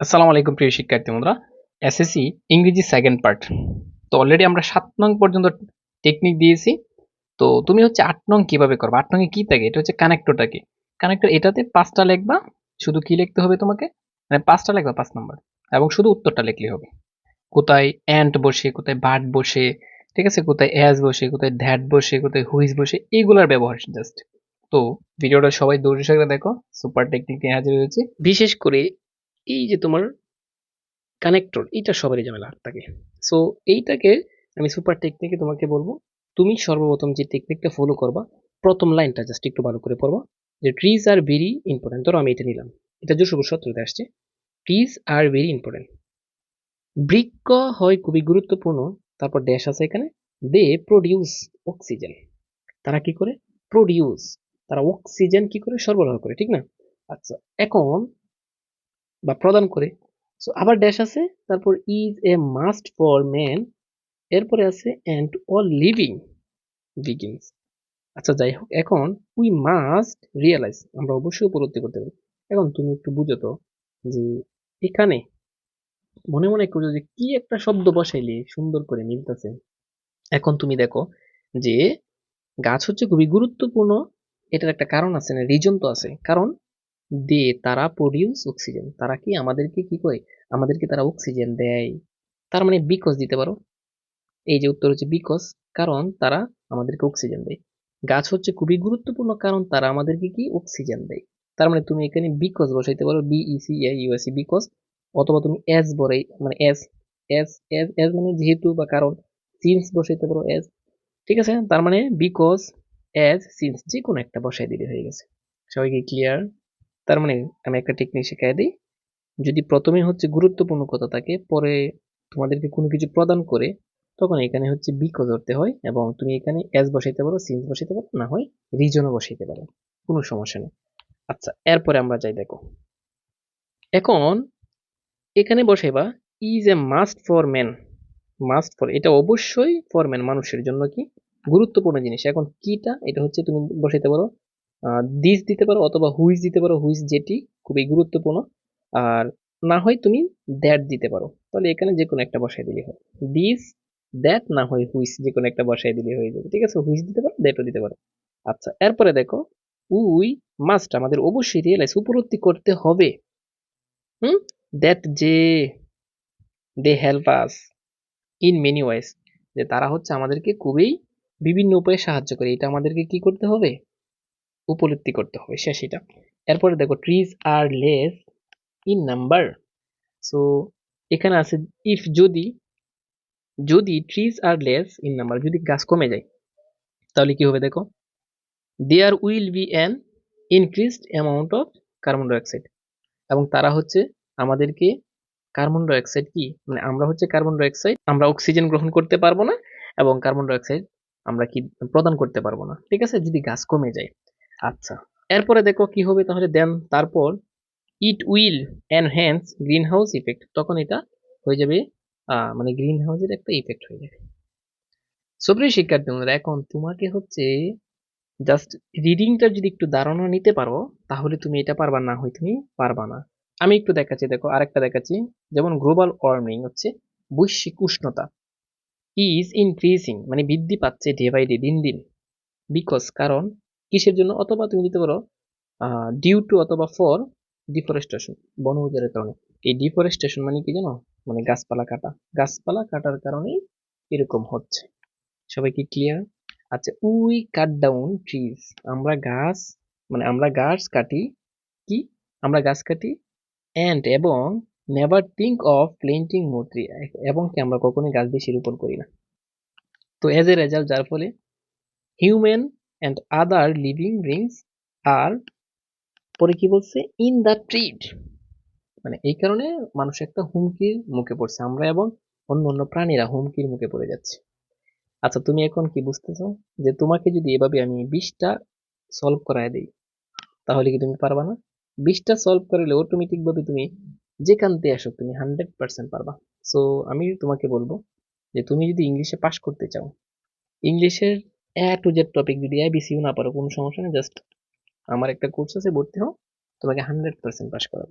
আসসালামু আলাইকুম প্রিয় শিক্ষার্থী বন্ধুরা এসএসসি ইংরেজি সেকেন্ড পার্ট তো অলরেডি আমরা সাত নং পর্যন্ত টেকনিক দিয়েছি। তো তুমি হচ্ছে আট নং কীভাবে করবে? আট নং কি থাকে? এটা হচ্ছে কানেক্টরটা কি? কানেক্টর এটাতে পাঁচটা লিখবা, শুধু কি লিখতে হবে তোমাকে? মানে পাঁচটা লিখবা, পাঁচ নম্বর। এবং শুধু উত্তরটা লিখলে হবে। কোথায় অ্যান্ট বসে, কোথায় বাট বসে, ঠিক আছে? কোথায় অ্যাজ বসে, কোথায় দ্যাট বসে, কোথায় হুইজ বসে, এইগুলোর ব্যবহার জাস্ট তো ভিডিওটা সবাই দৌড়ে সাথে দেখো সুপার টেকনিক নিয়ে হাজির হয়েছে। বিশেষ করে এই যে তোমার কানেক্টর এইটা সবারই ঝামেলা থাকে। সো এইটাকে আমি সুপার টেকনিকে তোমাকে বলব, তুমি সর্বপ্রথম যে টেকনিকটা ফলো করবা, প্রথম লাইনটা জাস্ট একটু ভালো করে পড়বা, যে ট্রিজ আর ভেরি ইম্পর্টেন্ট ধরো আমি এটা নিলাম, এটা যশোর সত্তরতে আসছে। ট্রিজ আর ভেরি ইম্পর্টেন্ট বৃক্ষ হয় খুবই গুরুত্বপূর্ণ, তারপর ড্যাশ আছে এখানে দে প্রডিউস অক্সিজেন তারা কি করে? প্রডিউস তারা অক্সিজেন কি করে? সরবরাহ করে, ঠিক না? আচ্ছা এখন বা প্রদান করে। সো আবার ড্যাশ আছে, তারপর is a must for man এরপরে আছে অ্যান্ড অল লিভিং বিগিনস আচ্ছা যাই হোক, এখন উই মাস্ট রিয়েলাইজ আমরা অবশ্যই উপলব্ধি করতে পারি। এখন তুমি একটু বুঝো তো যে এখানে মনে মনে করছ যে কি একটা শব্দ বসাইলে সুন্দর করে মিলতেছে। এখন তুমি দেখো যে গাছ হচ্ছে খুবই গুরুত্বপূর্ণ, এটার একটা কারণ আছে না রিজন তো আছে। কারণ দে তারা প্রডিউস অক্সিজেন তারা কি আমাদেরকে কি করে? আমাদেরকে তারা অক্সিজেন দেয়। তার মানে বিকজ দিতে পারো। এই যে উত্তর হচ্ছে বিকজ, কারণ তারা আমাদেরকে অক্সিজেন দেয়। গাছ হচ্ছে খুবই গুরুত্বপূর্ণ, কারণ তারা আমাদেরকে কি? অক্সিজেন দেয়। তার মানে তুমি এখানে বিকজ বসাইতে পারো বিইসি ইউএসি বিকজ, অথবা তুমি এস বলে মানে এস এস এস এস মানে যেহেতু বা কারণ সিন্স বসাইতে পারো এস ঠিক আছে? তার মানে বিকজ এস সিন্স যে কোনো একটা বসাই দিলে হয়ে গেছে। সবাইকে ক্লিয়ার তার মানে আমি একটা টেকনিক শেখাই দিই। যদি প্রথমে হচ্ছে গুরুত্বপূর্ণ কথা থাকে, পরে তোমাদেরকে কোনো কিছু প্রদান করে, তখন এখানে হচ্ছে বিকজ ধরতে হয় এবং তুমি এখানে এস বসাইতে পারো সিন্স বসাইতে পারো, না হয় রিজনও বসাইতে পারো, কোনো সমস্যা নেই। আচ্ছা এরপরে আমরা যাই দেখো। এখন এখানে বসাইবা is a must for man must for এটা অবশ্যই ফর ম্যান মানুষের জন্য কি? গুরুত্বপূর্ণ জিনিস। এখন কিটা এটা হচ্ছে তুমি বসাইতে পারো দিস দিতে পারো অথবা হুইজ দিতে পারো হুইজ যেটি খুবই গুরুত্বপূর্ণ। আর না হয় তুমি দ্যাট দিতে পারো। তাহলে এখানে যে কোনো একটা বসাই দিলে হয়। দিস দ্যাট না হয় হুইস যে কোনো একটা বসাই দিলে হয়ে যাবে। ঠিক আছে? হুইস দিতে পারো দ্যাটও দিতে পারো। আচ্ছা এরপরে দেখো উই মাস্ট আমাদের অবশ্যই রিয়েলাইজ উপলব্ধি করতে হবে। হুম? দ্যাট যে they help us in many ways যে তারা হচ্ছে আমাদেরকে খুবই বিভিন্ন উপায়ে সাহায্য করে। এটা আমাদেরকে কি করতে হবে? উপলব্ধি করতে হবে, শেষ এটা। এরপরে দেখো trees are less in number so এখানে আছে ইফ যদি যদি trees are less in number যদি গাছ কমে যায়, তাহলে কি হবে দেখো? There will be an increased amount of carbon dioxide এবং তারা হচ্ছে আমাদেরকে কার্বন ডাইঅক্সাইড কি? মানে আমরা হচ্ছে কার্বন ডাইঅক্সাইড আমরা অক্সিজেন গ্রহণ করতে পারব না, এবং কার্বন ডাইঅক্সাইড আমরা কি প্রদান করতে পারব না। ঠিক আছে? যদি গাছ কমে যায়। আচ্ছা। এরপরে দেখো কি হবে তাহলে দেন তারপর it will enhance greenhouse effect তখন এটা হয়ে যাবে মানে গ্রিন হাউসের একটা ইফেক্ট হয়ে যাবে। সুপ্রিয় শিক্ষার্থী বন্ধুরা, এখন তোমাকে হচ্ছে জাস্ট রিডিংটা যদি একটু ধারণা নিতে পারো, তাহলে তুমি এটা পারবা না হয় তুমি পারবা না। আমি একটু দেখাচ্ছি, দেখো, আরেকটা দেখাচ্ছি। যেমন গ্লোবাল ওয়ার্মিং হচ্ছে, বৈশ্বিক উষ্ণতা ইজ ইনক্রিজিং মানে বৃদ্ধি পাচ্ছে ডে বাই ডে দিন দিন। বিকজ কারণ কিসের জন্য? অথবা তুমি দিতে পারো ডিউ টু অথবা ফর ডিফরেস্টেশন বন উজারের কারণে। এই ডিফরেস্টেশন মানে কি জানো? মানে গাছপালা কাটা। গাছপালা কাটার কারণেই এরকম হচ্ছে। সবাই কি ক্লিয়ার আচ্ছা উই কাট ডাউন ট্রিজ আমরা গাছ মানে আমরা গাছ কাটি কি? আমরা গাছ কাটি অ্যান্ড এবং never think of planting more tree এবং কি আমরা কখনোই গাছ বেশি রোপণ করি না। তো এজ এ রেজাল্ট যার ফলে human and other living beings আর পরে কি বলছে? ইন দ্য ট্রিড মানে এই কারণে মানুষ একটা হুমকির মুখে পড়ছে। আমরা এবং অন্য অন্য প্রাণীরা হুমকির মুখে পড়ে যাচ্ছে। আচ্ছা তুমি এখন কি বুঝতেছো? যে তোমাকে যদি এভাবে আমি বিশটা সলভ করায় দিই, তাহলে কি তুমি পারবা না? বিশটা সলভ করলে অটোমেটিক ভাবে তুমি যেখানতে আসো তুমি হান্ড্রেড পার্সেন্ট পারবা। সো আমি তোমাকে বলব যে তুমি যদি ইংলিশে পাশ করতে চাও, ইংলিশের এ টু জেড টপিক যদি এবিসিও না পারো, কোনো সমস্যা নেই জাস্ট আমার একটা কোর্স আছে, ভর্তি হও, তোমাকে হান্ড্রেড পার্সেন্ট পাস করাবে।